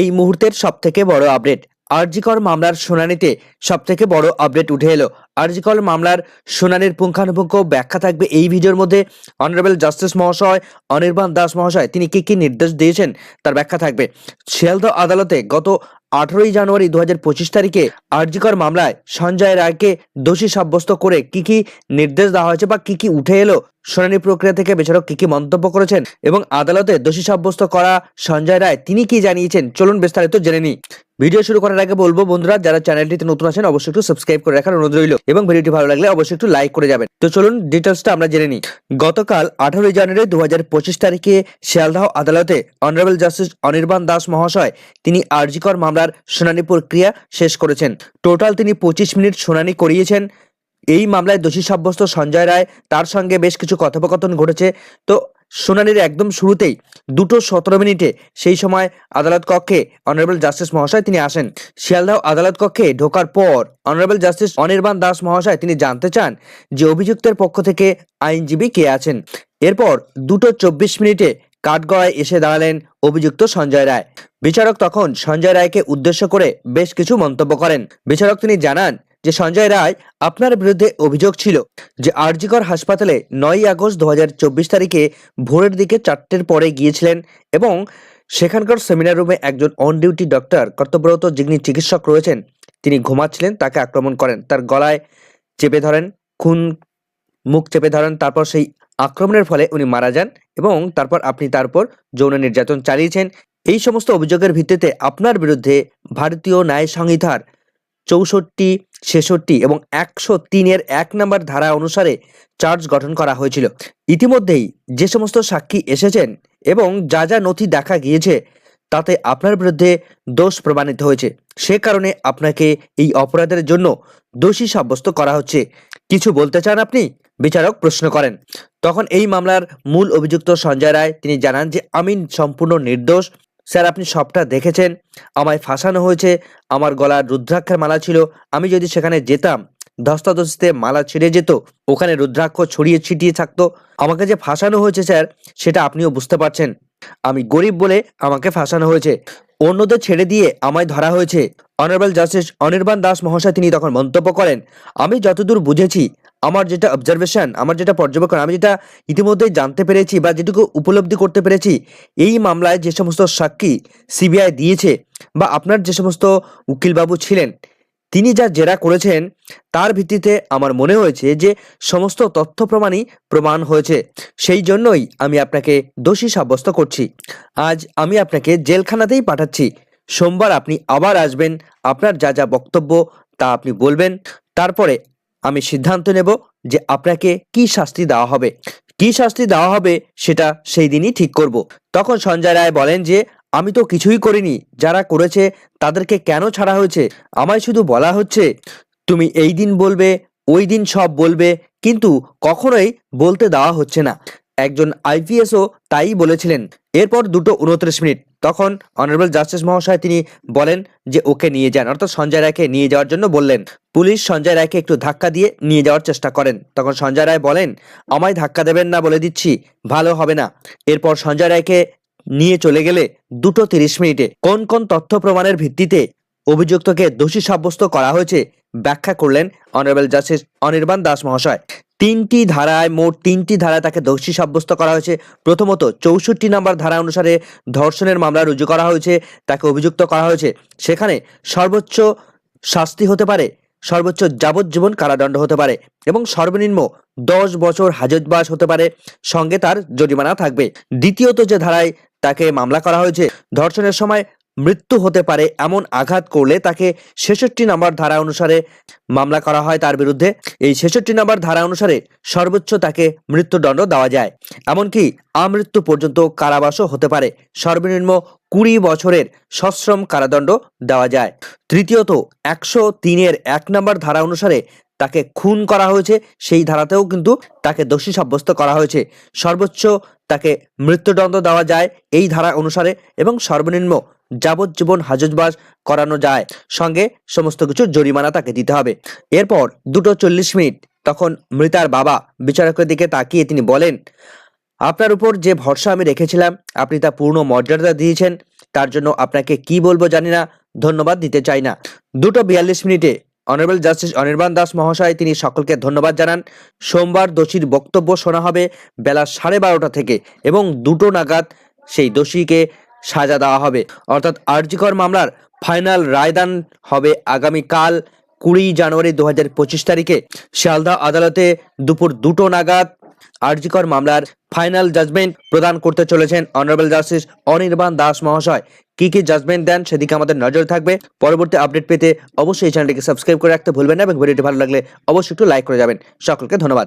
এই মুহূর্তের সবথেকে বড় আপডেট আরজিকর মামলার শুনানিতে সবথেকে বড় আপডেট উঠে এলো। আরজিকর মামলার শুনানির পুঙ্খানুপুঙ্খ ব্যাখ্যা থাকবে এই ভিডিওর মধ্যে। অনারেবল জাস্টিস মহাশয় অনির্বাণ দাস মহাশয়, তিনি কি কি নির্দেশ দিয়েছেন তার ব্যাখ্যা থাকবে। শিয়ালদহ আদালতে গত আঠারোই জানুয়ারি দু হাজার পঁচিশ তারিখে আর্জিকর মামলায় সঞ্জয় রায়কে দোষী সাব্যস্ত করে কি কি নির্দেশ দেওয়া হয়েছে বা কি কি উঠে এলো শুনানি প্রক্রিয়া থেকে বিচারক কি কি মন্তব্য করেছেন এবং আদালতে দোষী সাব্যস্ত করা সঞ্জয় রায় তিনি কি জানিয়েছেন চলুন বিস্তারিত জেনে নিই। ভিডিও শুরু করার আগে বলব বন্ধুরা, যারা চ্যানেলটিতে নতুন আছেন, অবশ্যই একটু সাবস্ক্রাইব করে রাখার অনুরোধ রইল এবং ভিডিওটি ভালো লাগলে অবশ্যই একটু লাইক করে যাবেন। তো চলুন ডিটেলসটা আমরা জেনে নিই। গতকাল আঠারোই জানুয়ারি দু হাজার পঁচিশ তারিখে শিয়ালদহ আদালতে অনারেবল জাস্টিস অনির্বাণ দাস মহাশয় তিনি আরজিকর মামলার শুনানি প্রক্রিয়া শেষ করেছেন। টোটাল তিনি পঁচিশ মিনিট শুনানি করিয়েছেন। এই মামলায় দোষী সাব্যস্ত সঞ্জয় রায়, তার সঙ্গে বেশ কিছু কথোপকথন ঘটেছে। তো শুনানির একদম শুরুতেই দুটো সতেরো মিনিটে সেই সময় আদালত কক্ষে অনারেবল জাস্টিস মহাশয় তিনি আসেন। শিয়ালদাহ আদালত কক্ষে ঢোকার পর অনারেবল জাস্টিস অনির্বাণ দাস মহাশয় তিনি জানতে চান যে অভিযুক্তের পক্ষ থেকে আইনজীবী কে আছেন। এরপর দুটো চব্বিশ মিনিটে কাঠগড়ায় এসে দাঁড়ালেন অভিযুক্ত সঞ্জয় রায়। বিচারক তখন সঞ্জয় রায়কে উদ্দেশ্য করে বেশ কিছু মন্তব্য করেন। বিচারক তিনি জানান যে সঞ্জয় রায় আপনার বিরুদ্ধে অভিযোগ ছিল যে আরজিকর হাসপাতালে নয় আগস্ট দু হাজার চব্বিশ তারিখে ভোরের দিকে চারটের পরে গিয়েছিলেন এবং সেখানকার সেমিনার রুমে একজন অন ডিউটি ডক্টর কর্তব্যরত যিনি চিকিৎসক রয়েছেন, তিনি ঘুমাচ্ছিলেন, তাকে আক্রমণ করেন। তার গলায় চেপে ধরেন, খুন, মুখ চেপে ধরেন, তারপর সেই আক্রমণের ফলে উনি মারা যান এবং তারপর আপনি তারপর যৌন নির্যাতন চালিয়েছেন। এই সমস্ত অভিযোগের ভিত্তিতে আপনার বিরুদ্ধে ভারতীয় ন্যায় সংহিতার চৌষট্টি, ছেষট্টি এবং একশো তিনের এক নম্বর ধারা অনুসারে চার্জ গঠন করা হয়েছিল। ইতিমধ্যেই যে সমস্ত সাক্ষী এসেছেন এবং যা যা নথি দেখা গিয়েছে, তাতে আপনার বিরুদ্ধে দোষ প্রমাণিত হয়েছে। সে কারণে আপনাকে এই অপরাধের জন্য দোষী সাব্যস্ত করা হচ্ছে। কিছু বলতে চান আপনি? বিচারক প্রশ্ন করেন। তখন এই মামলার মূল অভিযুক্ত সঞ্জয় রায়, তিনি জানান যে আমি সম্পূর্ণ নির্দোষ স্যার, আপনি সবটা দেখেছেন। আমায় ফাঁসানো হয়েছে। আমার গলার রুদ্রাক্ষের মালা ছিল। আমি যদি সেখানে যেতাম, ধস্তাধস্তিতে মালা ছিঁড়ে যেত, ওখানে রুদ্রাক্ষ ছড়িয়ে ছিটিয়ে থাকতো। আমাকে যে ফাঁসানো হয়েছে, স্যার, সেটা আপনিও বুঝতে পারছেন। আমি গরিব বলে আমাকে ফাঁসানো হয়েছে। অন্যদের ছেড়ে দিয়ে আমায় ধরা হয়েছে। অনারেবল জাস্টিস অনির্বাণ দাস মহাশয় তিনি তখন মন্তব্য করেন, আমি যতদূর বুঝেছি আমার যেটা অবজারভেশন আমার যেটা পর্যবেক্ষণ, আমি যেটা ইতিমধ্যেই জানতে পেরেছি বা যেটুকু উপলব্ধি করতে পেরেছি, এই মামলায় যে সমস্ত সাক্ষী সিবিআই দিয়েছে বা আপনার যে সমস্ত উকিলবাবু ছিলেন, তিনি যা জেরা করেছেন, তার ভিত্তিতে আমার মনে হয়েছে যে সমস্ত তথ্য প্রমাণই প্রমাণ হয়েছে। সেই জন্যই আমি আপনাকে দোষী সাব্যস্ত করছি। আজ আমি আপনাকে জেলখানাতেই পাঠাচ্ছি। সোমবার আপনি আবার আসবেন, আপনার যা যা বক্তব্য তা আপনি বলবেন। তারপরে আমি সিদ্ধান্ত নেব যে আপনাকে কি শাস্তি দেওয়া হবে। কি শাস্তি দেওয়া হবে সেটা সেই দিনই ঠিক করব। তখন সঞ্জয় রায় বলেন যে, আমি তো কিছুই করিনি। যারা করেছে তাদেরকে কেন ছাড়া হয়েছে? আমায় শুধু বলা হচ্ছে, তুমি এই দিন বলবে, ওই দিন সব বলবে, কিন্তু কখনোই বলতে দেওয়া হচ্ছে না। একজন আইপিএসও তাই বলেছিলেন। এরপর দুটো উনত্রিশ মিনিট। তখন অনারেবল জাস্টিস মহাশয় তিনি বলেন যে ওকে নিয়ে যান। অর্থাৎ সঞ্জয় রায়কে নিয়ে যাওয়ার জন্য বললেন। পুলিশ সঞ্জয় রায়কে একটু ধাক্কা দিয়ে নিয়ে যাওয়ার চেষ্টা করেন। তখন সঞ্জয় রায় বলেন, আমায় ধাক্কা দেবেন না বলে দিচ্ছি, ভালো হবে না। এরপর সঞ্জয় রায়কে নিয়ে চলে গেলে দুটো তিরিশ মিনিটে কোন কোন তথ্য প্রমাণের ভিত্তিতে অভিযুক্তকে দোষী সাব্যস্ত করা হয়েছে ব্যাখ্যা করলেন অনারেবল জাস্টিস অনির্বাণ দাস মহাশয়। তিনটি ধারায়, মোট তিনটি ধারায় তাকে দোষী সাব্যস্ত করা হয়েছে। প্রথমত, চৌষট্টি নম্বর ধারা অনুসারে ধর্ষণের মামলা রুজু করা হয়েছে, তাকে অভিযুক্ত করা হয়েছে। সেখানে সর্বোচ্চ শাস্তি হতে পারে, সর্বোচ্চ যাবজ্জীবন কারাদণ্ড হতে পারে এবং সর্বনিম্ন দশ বছর হাজতবাস হতে পারে, সঙ্গে তার জরিমানা থাকবে। দ্বিতীয়ত যে ধারায় তাকে মামলা করা হয়েছে, ধর্ষণের সময় মৃত্যু হতে পারে এমন আঘাত করলে তাকে ছেষট্টি নম্বর ধারা অনুসারে মামলা করা হয় তার বিরুদ্ধে। এই ছেষট্টি নম্বর ধারা অনুসারে সর্বোচ্চ তাকে মৃত্যুদণ্ড দেওয়া যায়। এমনকি আমৃত্যু পর্যন্ত কারাবাসও হতে পারে। সর্বনিম্ন কুড়ি বছরের সশ্রম কারাদণ্ড দেওয়া যায়। তৃতীয়ত, একশো তিনের এক নম্বর ধারা অনুসারে তাকে খুন করা হয়েছে। সেই ধারাতেও কিন্তু তাকে দোষী সাব্যস্ত করা হয়েছে। সর্বোচ্চ তাকে মৃত্যুদণ্ড দেওয়া যায় এই ধারা অনুসারে এবং সর্বনিম্ন যাবজ্জীবন হাজতবাস করানো যায়। সঙ্গে সমস্ত কিছু জরিমানা তাকে দিতে হবে। এরপর দুটো চল্লিশ মিনিট তখন মৃতার বাবা বিচারকের দিকে তাকিয়ে তিনি বলেন, আপনার উপর যে ভরসা আমি রেখেছিলাম, আপনি তা পূর্ণ মর্যাদা দিয়েছেন। তার জন্য আপনাকে কি বলব জানি না, ধন্যবাদ দিতে চাই না। দুটো বিয়াল্লিশ মিনিটে অনারেবল জাস্টিস অনির্বাণ দাস মহাশয় তিনি সকলকে ধন্যবাদ জানান। সোমবার দোষীর বক্তব্য শোনা হবে বেলা সাড়ে বারোটা থেকে এবং দুটো নাগাদ সেই দোষীকে সাজা দেওয়া হবে। অর্থাৎ আরজিকর মামলার ফাইনাল রায়দান হবে আগামীকাল কুড়ি জানুয়ারি দু হাজার পঁচিশ তারিখে। শিয়ালদা আদালতে দুপুর দুটো নাগাদ আরজিকর মামলার ফাইনাল জাজমেন্ট প্রদান করতে চলেছেন অনারেবল জাস্টিস অনির্বাণ দাস মহাশয়। কি কি জাজমেন্ট দেন সেদিকে আমাদের নজর থাকবে। পরবর্তী আপডেট পেতে অবশ্যই এই চ্যানেলটিকে সাবস্ক্রাইব করে রাখতে ভুলবেন না এবং ভিডিওটি ভালো লাগলে অবশ্যই একটু লাইক করে যাবেন। সকলকে ধন্যবাদ।